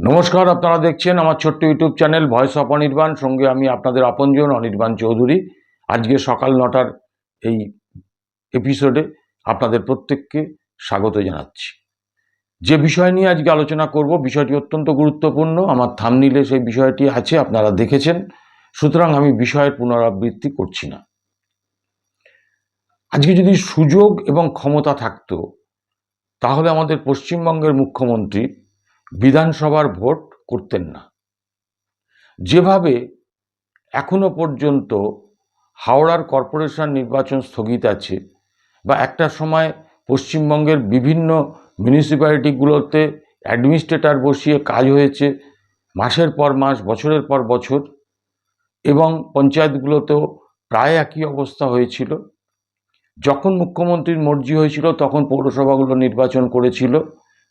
নমস্কার, আপনারা দেখছেন আমার ছোট্ট YouTube channel voice of Anirban. সঙ্গে আমি আপনাদের আপনজন, অনির্বাণ চৌধুরী। আজকে সকাল নটার এই এপিসোডে আপনাদের প্রত্যেককে স্বাগত জানাচ্ছি। যে বিষয় নিয়ে আজকে আলোচনা করব, বিষয়টি অত্যন্ত গুরুত্বপূর্ণ। আমার থামনিলে সেই বিষয়টি আছে, আপনারা দেখেছেন। সুতরাং আমি বিষয়ের পুনরাবৃত্তি করছি না। আজকে যদি সুযোগ এবং ক্ষমতা থাকতো, তাহলে আমাদের পশ্চিমবঙ্গের মুখ্যমন্ত্রী বিধানসভার ভোট করতেন না। যেভাবে এখনও পর্যন্ত হাওড়ার কর্পোরেশন নির্বাচন স্থগিত আছে বা একটা সময় পশ্চিমবঙ্গের বিভিন্ন মিউনিসিপ্যালিটিগুলোতে অ্যাডমিনিস্ট্রেটর বসিয়ে কাজ হয়েছে মাসের পর মাস, বছরের পর বছর এবং পঞ্চায়েতগুলোতেও প্রায় একই অবস্থা হয়েছিল। যখন মুখ্যমন্ত্রীর মর্জি হয়েছিল তখন পৌরসভাগুলো নির্বাচন করেছিল।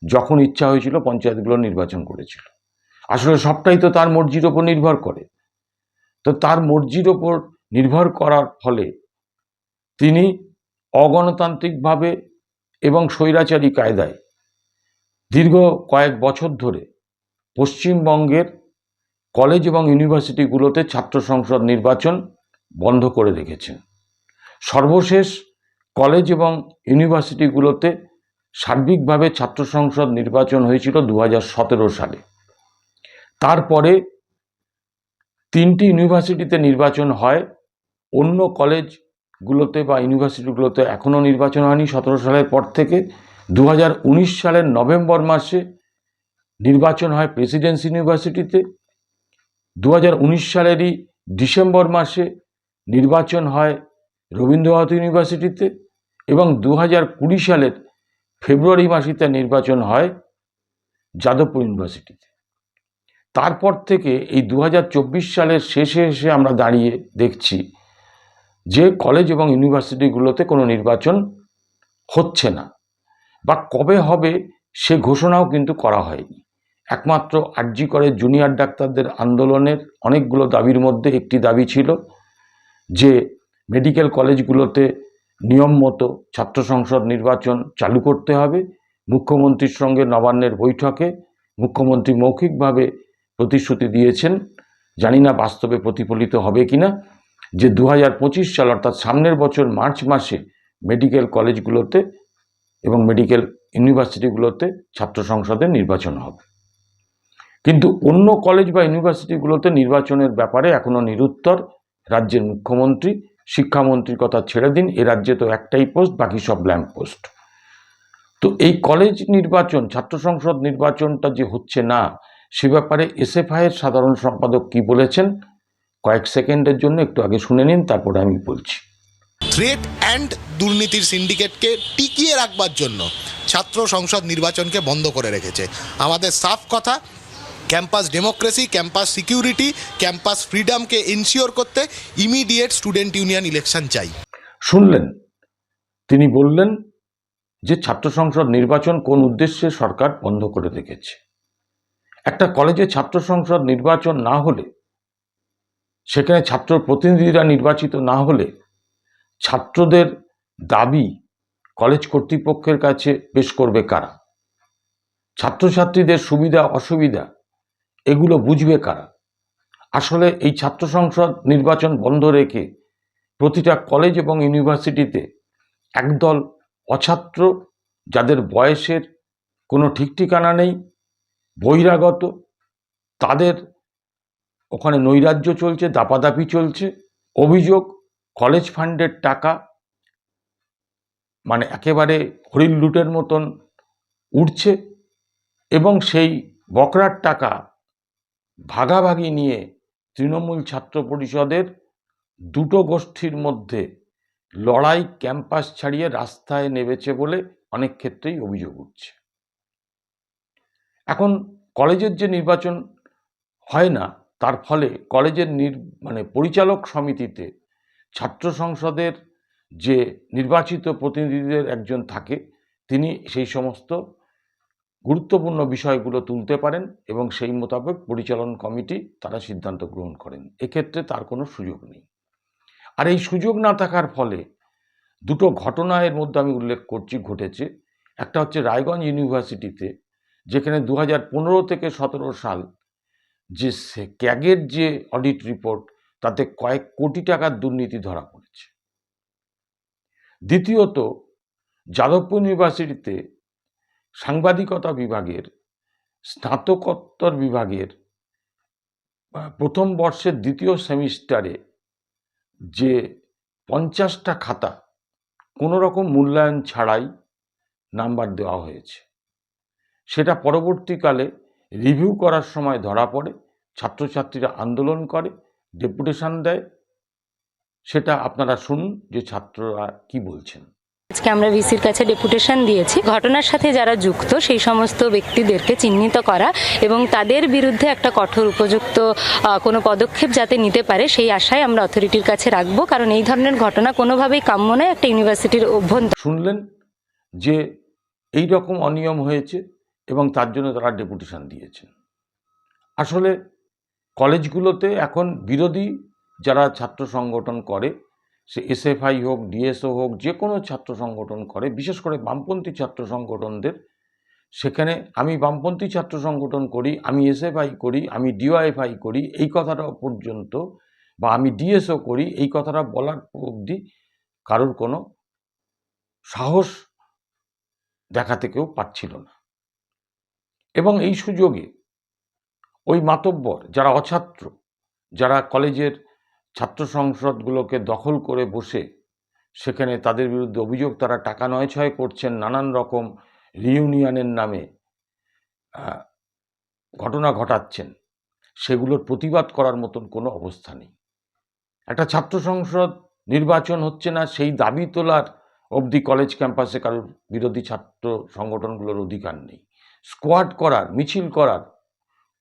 যখন ইচ্ছা হয়েছিল পঞ্চায়েতগুলো নির্বাচন করেছিল। আসলে সবটাই তো তার মর্জির ওপর নির্ভর করে। তো তার মর্জির ওপর নির্ভর করার ফলে তিনি অগণতান্ত্রিকভাবে এবং স্বৈরাচারী কায়দায় দীর্ঘ কয়েক বছর ধরে পশ্চিমবঙ্গের কলেজ এবং ইউনিভার্সিটিগুলোতে ছাত্র সংসদ নির্বাচন বন্ধ করে রেখেছেন। সর্বশেষ কলেজ এবং ইউনিভার্সিটিগুলোতে সার্বিকভাবে ছাত্র সংসদ নির্বাচন হয়েছিল দু হাজার সতেরো সালে। তারপরে তিনটি ইউনিভার্সিটিতে নির্বাচন হয়। অন্য কলেজগুলোতে বা ইউনিভার্সিটিগুলোতে এখনও নির্বাচন হয়নি সতেরো সালের পর থেকে। দু হাজার উনিশ সালের নভেম্বর মাসে নির্বাচন হয় প্রেসিডেন্সি ইউনিভার্সিটিতে। দু হাজার উনিশ সালেরই ডিসেম্বর মাসে নির্বাচন হয় রবীন্দ্রনাথ ইউনিভার্সিটিতে। এবং দু সালের ফেব্রুয়ারি মাসিতে নির্বাচন হয় যাদবপুর ইউনিভার্সিটিতে। তারপর থেকে এই দু হাজার চব্বিশ সালের শেষে এসে আমরা দাঁড়িয়ে দেখছি যে কলেজ এবং ইউনিভার্সিটিগুলোতে কোনো নির্বাচন হচ্ছে না বা কবে হবে সে ঘোষণাও কিন্তু করা হয়নি। একমাত্র আরজি করে জুনিয়র ডাক্তারদের আন্দোলনের অনেকগুলো দাবির মধ্যে একটি দাবি ছিল যে মেডিকেল কলেজগুলোতে নিয়ম মতো ছাত্র সংসদ নির্বাচন চালু করতে হবে। মুখ্যমন্ত্রীর সঙ্গে নবান্নের বৈঠকে মুখ্যমন্ত্রী মৌখিকভাবে প্রতিশ্রুতি দিয়েছেন। জানি না বাস্তবে প্রতিফলিত হবে কিনা। যে দু হাজার পঁচিশ সাল অর্থাৎ সামনের বছর মার্চ মাসে মেডিকেল কলেজগুলোতে এবং মেডিকেল ইউনিভার্সিটিগুলোতে ছাত্র সংসদের নির্বাচন হবে। কিন্তু অন্য কলেজ বা ইউনিভার্সিটিগুলোতে নির্বাচনের ব্যাপারে এখনও নিরুত্তর। রাজ্যের মুখ্যমন্ত্রী শিক্ষামন্ত্রীর কথা ছেড়ে দিন, এ রাজ্যে তো একটাই পোস্ট বাকি সব ল্যাম্প পোস্ট তো এই কলেজ নির্বাচন, ছাত্র সংসদ নির্বাচনটা যে হচ্ছে না, সে ব্যাপারে এসএফআইয়ের সাধারণ সম্পাদক কি বলেছেন? কয়েক সেকেন্ডের জন্য একটু আগে শুনে নিন, তারপরে আমি বলছি। থ্রেট অ্যান্ড দুর্নীতির সিন্ডিকেটকে টিকিয়ে রাখবার জন্য ছাত্র সংসদ নির্বাচনকে বন্ধ করে রেখেছে। আমাদের সাফ কথা campus democracy, campus security, campus ফ্রিডমকে ensure করতে ইমিডিয়েট স্টুডেন্ট ইউনিয়ন ইলেকশন চাই। শুনলেন? তিনি বললেন যে ছাত্র সংসদ নির্বাচন কোন উদ্দেশ্যে সরকার বন্ধ করে রেখেছে। একটা কলেজে ছাত্র সংসদ নির্বাচন না হলে, সেখানে ছাত্র প্রতিনিধিরা নির্বাচিত না হলে, ছাত্রদের দাবি কলেজ কর্তৃপক্ষের কাছে পেশ করবে কারা? ছাত্রছাত্রীদের সুবিধা, অসুবিধা এগুলো বুঝবে কারা? আসলে এই ছাত্র সংসদ নির্বাচন বন্ধ রেখে প্রতিটা কলেজ এবং ইউনিভার্সিটিতে একদল অছাত্র যাদের বয়সের কোনো ঠিক ঠিকানা নেই, বহিরাগত, তাদের ওখানে নৈরাজ্য চলছে, দাপাদাপি চলছে, অভিযোগ কলেজ ফান্ডের টাকা মানে একেবারে হরিণ লুটের মতন উঠছে এবং সেই বকরার টাকা ভাগাভাগি নিয়ে তৃণমূল ছাত্র পরিষদের দুটো গোষ্ঠীর মধ্যে লড়াই ক্যাম্পাস ছাড়িয়ে রাস্তায় নেমেছে বলে অনেক ক্ষেত্রেই অভিযোগ উঠছে। এখন কলেজের যে নির্বাচন হয় না, তার ফলে কলেজের নির মানে পরিচালক সমিতিতে ছাত্র সংসদের যে নির্বাচিত প্রতিনিধিদের একজন থাকে, তিনি সেই সমস্ত গুরুত্বপূর্ণ বিষয়গুলো তুলতে পারেন এবং সেই মোতাবেক পরিচালন কমিটি তারা সিদ্ধান্ত গ্রহণ করেন। এক্ষেত্রে তার কোনো সুযোগ নেই। আর এই সুযোগ না থাকার ফলে দুটো ঘটনা এর মধ্যে আমি উল্লেখ করছি ঘটেছে। একটা হচ্ছে রায়গঞ্জ ইউনিভার্সিটিতে, যেখানে দু হাজার পনেরো থেকে সতেরো সাল যে ক্যাগের যে অডিট রিপোর্ট, তাতে কয়েক কোটি টাকার দুর্নীতি ধরা পড়েছে। দ্বিতীয়ত, যাদবপুর ইউনিভার্সিটিতে সাংবাদিকতা বিভাগের, স্নাতকোত্তর বিভাগের প্রথম বর্ষের দ্বিতীয় সেমিস্টারে যে পঞ্চাশটা খাতা কোনো রকম মূল্যায়ন ছাড়াই নাম্বার দেওয়া হয়েছে। সেটা পরবর্তীকালে রিভিউ করার সময় ধরা পড়ে, ছাত্রছাত্রীরা আন্দোলন করে, ডেপুটেশন দেয়। সেটা আপনারা শুনুন যে ছাত্ররা কি বলছেন। আজকে আমরা ভিসির কাছে ডেপুটেশন দিয়েছি। ঘটনার সাথে যারা যুক্ত, সেই সমস্ত ব্যক্তিদেরকে চিহ্নিত করা এবং তাদের বিরুদ্ধে একটা কঠোর উপযুক্ত কোনো পদক্ষেপ যাতে নিতে পারে, সেই আশায় আমরা অথরিটির কাছে রাখব। কারণ এই ধরনের ঘটনা কোনোভাবেই কাম্য নয়, একটা ইউনিভার্সিটির অভ্যন্তর শুনলেন যে এই রকম অনিয়ম হয়েছে এবং তার জন্য তারা ডেপুটেশন দিয়েছেন। আসলে কলেজগুলোতে এখন বিরোধী যারা ছাত্র সংগঠন করে সে এসএফআই হোক, ডিএসও হোক, যে কোনো ছাত্র সংগঠন করে, বিশেষ করে বামপন্থী ছাত্র সংগঠনদের। সেখানে আমি বামপন্থী ছাত্র সংগঠন করি, আমি এসএফআই করি, আমি ডিওয়াইএফআই করি, এই কথাটা পর্যন্ত বা আমি ডিএসও করি, এই কথাটা বলার অবধি কারোর কোনো সাহস দেখাতে কেউ পারছিল না। এবং এই সুযোগে ওই মাতব্বর, যারা অছাত্র, যারা কলেজের ছাত্র সংসদগুলোকে দখল করে বসে সেখানে তাদের বিরুদ্ধে অভিযোগ, তারা টাকা নয় ছয় করছেন নানান রকম রিউনিয়নের নামে ঘটনা ঘটাচ্ছেন। সেগুলোর প্রতিবাদ করার মতন কোনো অবস্থা নেই। একটা ছাত্র সংসদ নির্বাচন হচ্ছে না, সেই দাবি তোলার অবধি কলেজ ক্যাম্পাসে কারোর বিরোধী ছাত্র সংগঠনগুলোর অধিকার নেই। স্কোয়াড করার, মিছিল করার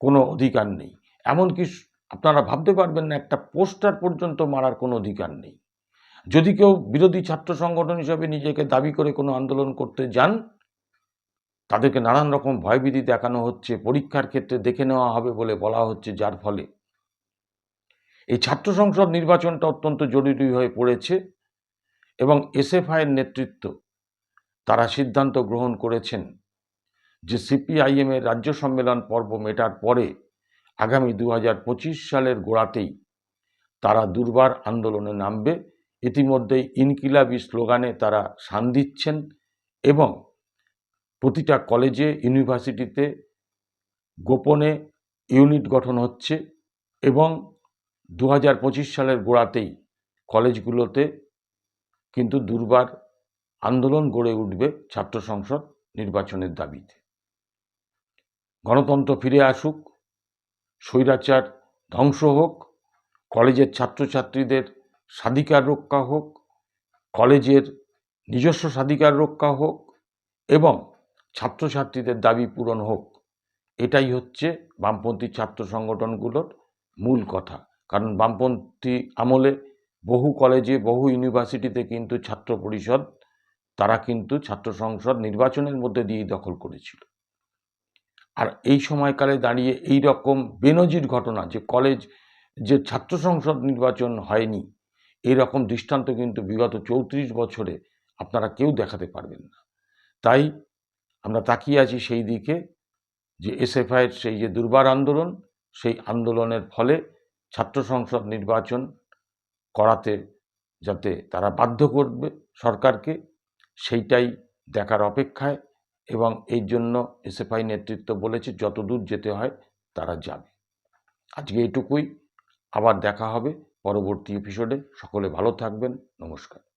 কোনো অধিকার নেই। এমনকি আপনারা ভাবতে পারবেন না, একটা পোস্টার পর্যন্ত মারার কোনো অধিকার নেই। যদি কেউ বিরোধী ছাত্র সংগঠন হিসেবে নিজেকে দাবি করে কোনো আন্দোলন করতে যান, তাদেরকে নানান রকম ভয়ভীতি দেখানো হচ্ছে, পরীক্ষার ক্ষেত্রে দেখে নেওয়া হবে বলে বলা হচ্ছে, যার ফলে। এই ছাত্র সংসদ নির্বাচনটা অত্যন্ত জরুরি হয়ে পড়েছে এবং এসএফআইয়ের নেতৃত্ব তারা সিদ্ধান্ত গ্রহণ করেছেন যে সিপিআইএমের রাজ্য সম্মেলন পর্ব মেটার পরে আগামী দু হাজার পঁচিশ সালের গোড়াতেই তারা দুর্বার আন্দোলনে নামবে। ইতিমধ্যেই ইনকিলাবি স্লোগানে তারা শান দিচ্ছেন এবং প্রতিটা কলেজে, ইউনিভার্সিটিতে গোপনে ইউনিট গঠন হচ্ছে এবং দু হাজার পঁচিশ সালের গোড়াতেই কলেজগুলোতে কিন্তু দুর্বার আন্দোলন গড়ে উঠবে ছাত্র সংসদ নির্বাচনের দাবিতে। গণতন্ত্র ফিরে আসুক স্বৈরাচার ধ্বংস হোক, কলেজের ছাত্রছাত্রীদের স্বাধিকার রক্ষা হোক, কলেজের নিজস্ব স্বাধিকার রক্ষা হোক এবং ছাত্রছাত্রীদের দাবি পূরণ হোক, এটাই হচ্ছে বামপন্থী ছাত্র সংগঠনগুলোর মূল কথা। কারণ বামপন্থী আমলে বহু কলেজে, বহু ইউনিভার্সিটিতে কিন্তু ছাত্র পরিষদ, তারা কিন্তু ছাত্র সংসদ নির্বাচনের মধ্যে দিয়েই দখল করেছিল। আর এই সময়কালে দাঁড়িয়ে এই রকম বেনজির ঘটনা যে কলেজ যে ছাত্র সংসদ নির্বাচন হয়নি এই রকম দৃষ্টান্ত কিন্তু বিগত চৌত্রিশ বছরে আপনারা কেউ দেখাতে পারবেন না। তাই আমরা তাকিয়ে আছি সেই দিকে যে এসএফআইয়ের সেই যে দুর্বার আন্দোলন, সেই আন্দোলনের ফলে ছাত্র সংসদ নির্বাচন করাতে যাতে তারা বাধ্য করবে সরকারকে, সেইটাই দেখার অপেক্ষায় এবং এই জন্য এসএফআই নেতৃত্ব বলেছে যত দূর যেতে হয় তারা যাবে। আজকে এটুকুই। আবার দেখা হবে পরবর্তী এপিসোডে সকলে ভালো থাকবেন। নমস্কার।